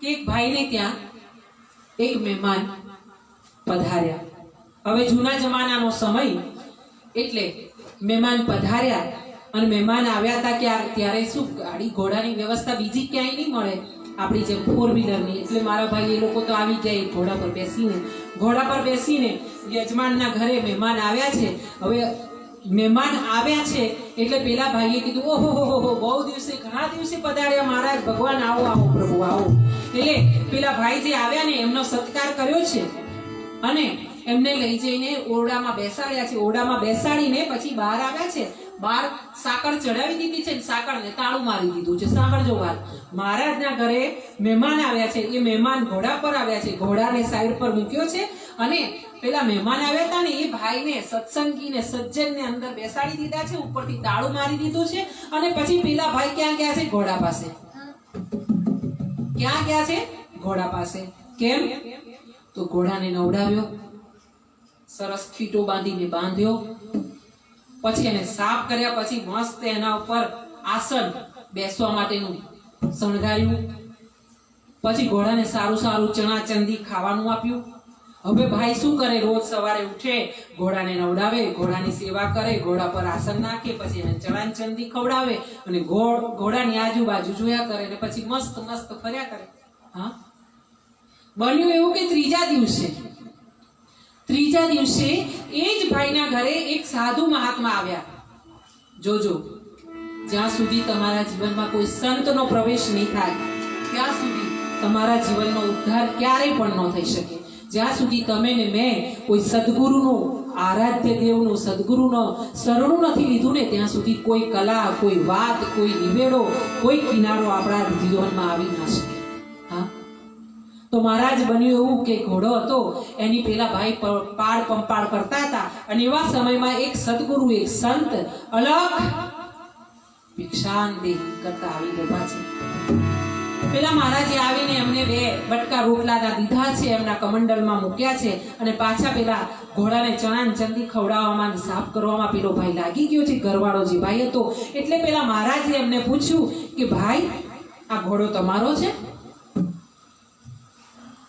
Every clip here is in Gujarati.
કે એક ભાઈને ત્યાં એક મહેમાન પધાર્યા. હવે જૂના જમાનાનો સમય એટલે મહેમાન પધાર્યા અને મહેમાન આવ્યા હતા કે ત્યારે શું, ગાડી ઘોડાની વ્યવસ્થા બીજી ક્યાંય નહીં મળે? આપણી જેમ ફોર વ્હીલરની એટલે મારા ભાઈ એ લોકો તો આવી એ ઘોડા પર બેસીને. ઘોડા પર બેસીને યજમાનના ઘરે મહેમાન આવ્યા છે. હવે મહેમાન આવ્યા છે, એટલે પેલા ભાઈએ કીધું, ઓહો, હો બહુ દિવસે, ઘણા દિવસે પધાર્યા મહારાજ, ભગવાન આવો આવો, પ્રભુ, આવો. એટલે પેલા ભાઈ જે આવ્યા ને, એમનો સત્કાર કર્યો છે અને એમને લઈ જઈને ઓરડામાં બેસાડ્યા છે. ઓરડામાં બેસાડીને પછી બહાર આવ્યા છે. બહાર સાકળ ચડાવી દીધી છે ને, સાકળને તાળું મારી દીધું છે. સાંભળજો વાત. મહારાજના ઘરે મહેમાન આવ્યા છે. એ મહેમાન ઘોડા પર આવ્યા છે. ઘોડાને સાઈડ પર મૂક્યો છે અને પેલા મહેમાન આવ્યા હતા ને એ ભાઈને સજ્જન ને અંદર બેસાડી દીધા છે, ઉપરથી તાળું મારી દીધું છે અને પછી પેલા ભાઈ ક્યાં ગયા છે? ઘોડા પાસે. ક્યાં ગયા છે? ઘોડા પાસે. કેમ? તો ઘોડાને નવડાવ્યો, સરસ ખીટો બાંધીને બાંધ્યો, પછી એને સાફ કર્યા, પછી મસ્ત એના ઉપર આસન બેસવા માટેનું શણગાર્યું. પછી ઘોડાને સારું સારું ચણા ચંદી ખાવાનું આપ્યું. હવે ભાઈ શું કરે? રોજ સવારે ઉઠે, ઘોડાને નવડાવે, ઘોડાની સેવા કરે, ઘોડા પર આસન નાખે, પછી એને ચણા ચંદી ખવડાવે અને ઘોડાની આજુબાજુ જોયા કરે ને પછી મસ્ત મસ્ત ફર્યા કરે. હા? બન્યું એવું કે ત્રીજા દિવસે? ત્રીજા દિવસે એ જ ભાઈના ઘરે એક સાધુ મહાત્મા આવ્યા. જોજો, જ્યાં સુધી તમારા જીવનમાં કોઈ સંતનો પ્રવેશ નહીં થાય, ત્યાં સુધી તમારા જીવનનો ઉદ્ધાર ક્યારેય પણ ન થઈ શકે. જ્યાં સુધી તમે ને મેં કોઈ સદગુરુનું આરાધ્ય દેવનું, સદગુરુનો શરણું નથી લીધું ને, ત્યાં સુધી કોઈ કલા, કોઈ વાત, કોઈ નિવેડો, કોઈ કિનારો આપણા જીવનમાં આવી ના શકે. હા? તો મહારાજ બન્યું એવું કે ઘોડો હતો, એની પેલા ભાઈ પાડ પંપાડ કરતા હતા, અને એવા સમયમાં એક સદગુરુ, એક સંત અલગ ભિક્ષાન દેહ કરતા આવી ગયા છે પેલા મહારાજે આવીને એમને બે બટકા રોટલાના દીધા છે, એમના કમંડલમાં મૂક્યા છે અને પાછા પેલા ઘોડાને ચણા ને ચંદી ખવડાવવામાં સાફ કરવામાં પેલો ભાઈ લાગી ગયો છે, ઘરવાળો જે ભાઈ હતો. એટલે પેલા મહારાજે એમને પૂછ્યું કે, ભાઈ, આ ઘોડો તમારો છે?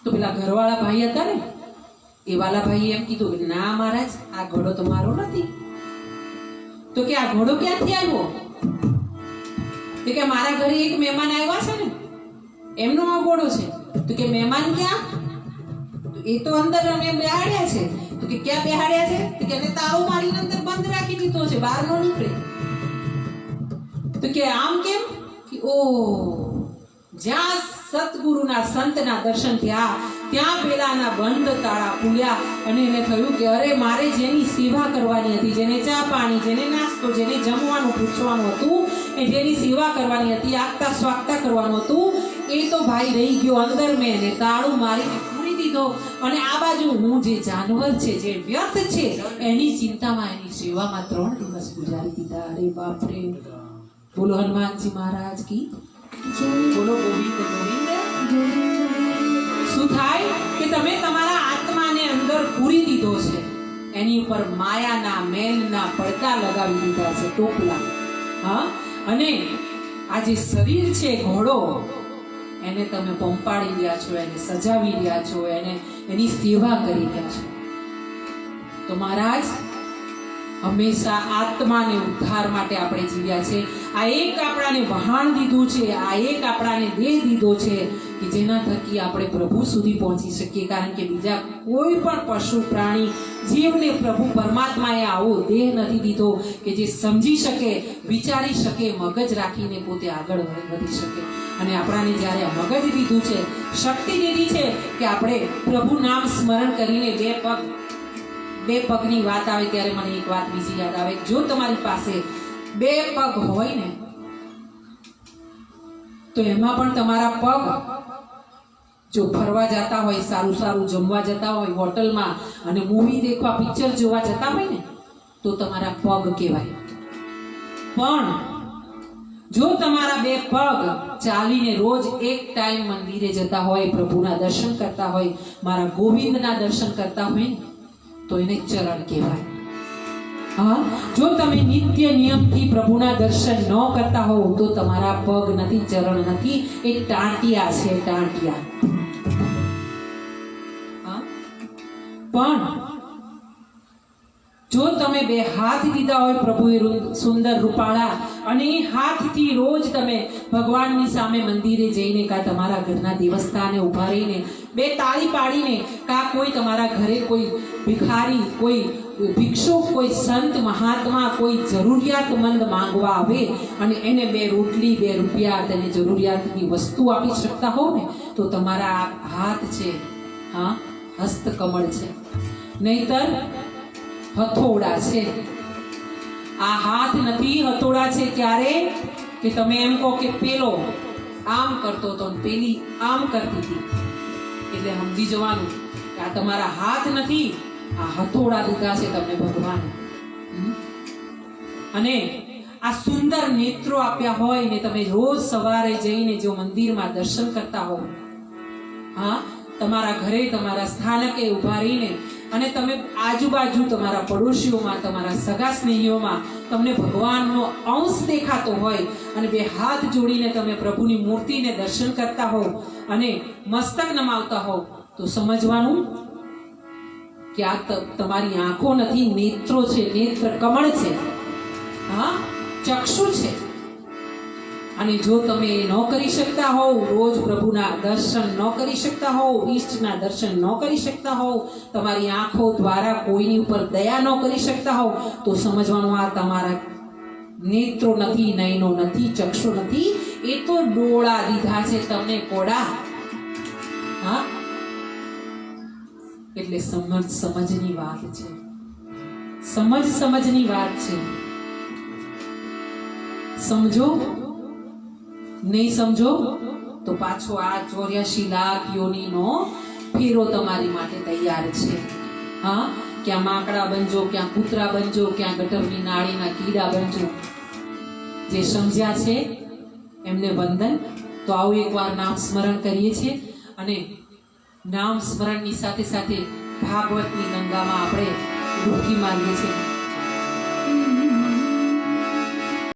તો પેલા ઘરવાળા ભાઈ હતા ને, એ વાલા ભાઈએ એમ કીધું કે, ના મહારાજ, આ ઘોડો તો મારો નથી. તો કે, આ ઘોડો ક્યાંથી આવ્યો? કે, મારા ઘરે એક મહેમાન આવ્યા છે ને એમનો ઘોડો છે. તો કે મહેમાન ક્યાં? એ તો અંદર અને બેહાડ્યા છે. તો કે ક્યાં બેહાડ્યા છે? તો કે તાળું મારીને અંદર બંધ રાખી દીધો છે, બહાર નો નીકળે. તો કે આમ કેમ? કે ઓ, જ્યાં સતગુરુના સંતના દર્શન થયા, ત્યાં પેલાના બંધ તાળા ખુલ્યા અને એને થયું કે અરે મારે જેની સેવા કરવાની હતી, જેને ચા પાણી, જેને નાસ્તો, જેને જમવાનું પૂછવાનું હતું, એ જેની સેવા કરવાની હતી આગતા સ્વાગતા કરવાનું હતું ભાઈ રહી ગયો અંદર મેં એને તાળું મારીને પૂરી દીધો. અને આ બાજુ હું જે જાનવર છે, જે વ્યર્થ છે, એની ચિંતામાં એની સેવામાં ત્રણ દિવસ ગુજારી દીધા. અરે બાપરે. બોલો હનુમાનજી મહારાજ કી બોલો ગોવિંદ ગોવિંદ. શું થાય કે તમે તમારા આત્માને અંદર પૂરી દીધો છે? એની ઉપર માયાના, મેલના પડદા લગાવી દીધા છે, ટોપલા. હા? અને આ જે શરીર છે, ઘોડો એને તમે પંપાડી રહ્યા છો, એને સજાવી રહ્યા છો, એને એની સેવા કરી રહ્યા છો. તો મહારાજ, હંમેશા આત્માને ઉદ્ધાર માટે આપણે જીવ્યા છે. આ એક આપણાને વહાણ દીધું છે, આ એક આપણાને દેહ દીધો છે કે જેના થકી આપણે પ્રભુ સુધી પહોંચી શકીએ. કારણ કે બીજા કોઈ પણ પશુ પ્રાણી જીવને પ્રભુ પરમાત્માએ આવો દેહ નથી દીધો કે જે સમજી શકે, વિચારી શકે, મગજ રાખીને પોતે આગળ વધી શકે. અને આપણાને જ્યારે મગજ દીધું છે, શક્તિ દીધી છે કે આપણે પ્રભુ નામ સ્મરણ કરીને બે પગ, બે પગની વાત આવે ત્યારે મને એક વાત બીજી યાદ આવે. જો તમારી પાસે બે પગ હોય ને, તો એમાં પણ તમારા પગ જો ફરવા જતા હોય, સારું સારું જમવા જતા હોય, હોટલમાં અને મૂવી દેખવા પિક્ચર જોવા જતા હોય ને, તો તમારા પગ કહેવાય. પણ જો તમારા બે પગ ચાલીને રોજ એક ટાઈમ મંદિરે જતા હોય, પ્રભુના દર્શન કરતા હોય, મારા ગોવિંદના દર્શન કરતા હોય ને, તો એને ચરણ કહેવાય. હા? જો તમે નિત્ય નિયમથી પ્રભુના દર્શન ન કરતા હોવ, તો તમારા પગ નથી, ચરણ નથી. એ ટાંટિયા છે, ટાંટિયા? પણ જો તમે બે હાથ દીધા હોય પ્રભુએ સુંદર રૂપાળા, અને એ હાથથી રોજ તમે ભગવાનની સામે મંદિરે જઈને કાં તમારા ઘરના દેવસ્થાને ઊભા રહીને, બે તાળી પાડીને, કાં કોઈ તમારા ઘરે કોઈ ભિખારી, કોઈ ભિક્ષુક કોઈ સંત, મહાત્મા, કોઈ જરૂરિયાતમંદ માંગવા આવે અને એને બે રોટલી, બે રૂપિયા તેને જરૂરિયાતની વસ્તુ આપી શકતા હો ને, તો તમારા હાથ છે, હા, હસ્તકમળ છે. નહીતર હથોડા છે. આ હાથ નથી, હથોડા છે ક્યારે? કે તમે એમ કહો કે પેલો આમ કરતો હતો પેલી આમ કરતી હતી. એટલે સમજી જવાનું કે આ તમારા હાથ નથી, આ હથોડા દીધા છે તમને ભગવાન. અને આ સુંદર નેત્રો આપ્યા હોય ને તમે રોજ સવારે જઈને જો મંદિરમાં દર્શન કરતા હો હા, તમારા ઘરે તમારા સ્થાનકે ઊભા રહીને અને તમે આજુબાજુ તમારા પડોશીઓમાં, તમારા સગા સ્નેહીઓમાં તમને ભગવાનનો અંશ દેખાતો હોય અને બે હાથ જોડીને તમે પ્રભુની મૂર્તિને દર્શન કરતા હો અને મસ્તક નમાવતા હો તો સમજવાનું કે આ તમારી આંખો નથી, નેત્રો છે, નેત્ર કમળ છે. હા? ચક્ષુ છે. અને જો તમે ન કરી શકતા હોવ, રોજ પ્રભુના દર્શન ન કરી શકતા હોવ, ઈષ્ટના દર્શન ન કરી શકતા હોવ, તમારી આંખો દ્વારા કોઈની ઉપર દયા ન કરી શકતા હોવ, તો સમજવાનું આ તમારા નેત્રો નથી, નયનો નથી, ચક્ષુ નથી, એ તો ડોળા દીધા છે તમને કોડા. હા? એટલે સમજ સમજની વાત છે. સમજ સમજની વાત છે. સમજો? નહીં સમજો? તો પાછો આ ચોર્યાસી લાખ યોનીનો ફેરો તમારી માટે તૈયાર છે. હા? ક્યાં માકડા બનજો, ક્યાં કૂતરા બનજો, ક્યાં ગટરની નાળીના કીડા બનજો. જે સમજ્યા છે, એમને વંદન. તો આવું એકવાર નામ સ્મરણ કરીએ છીએ અને નામ સ્મરણની સાથે સાથે ભાગવતની ગંગામાં આપણે ડૂબકી મારીએ છીએ.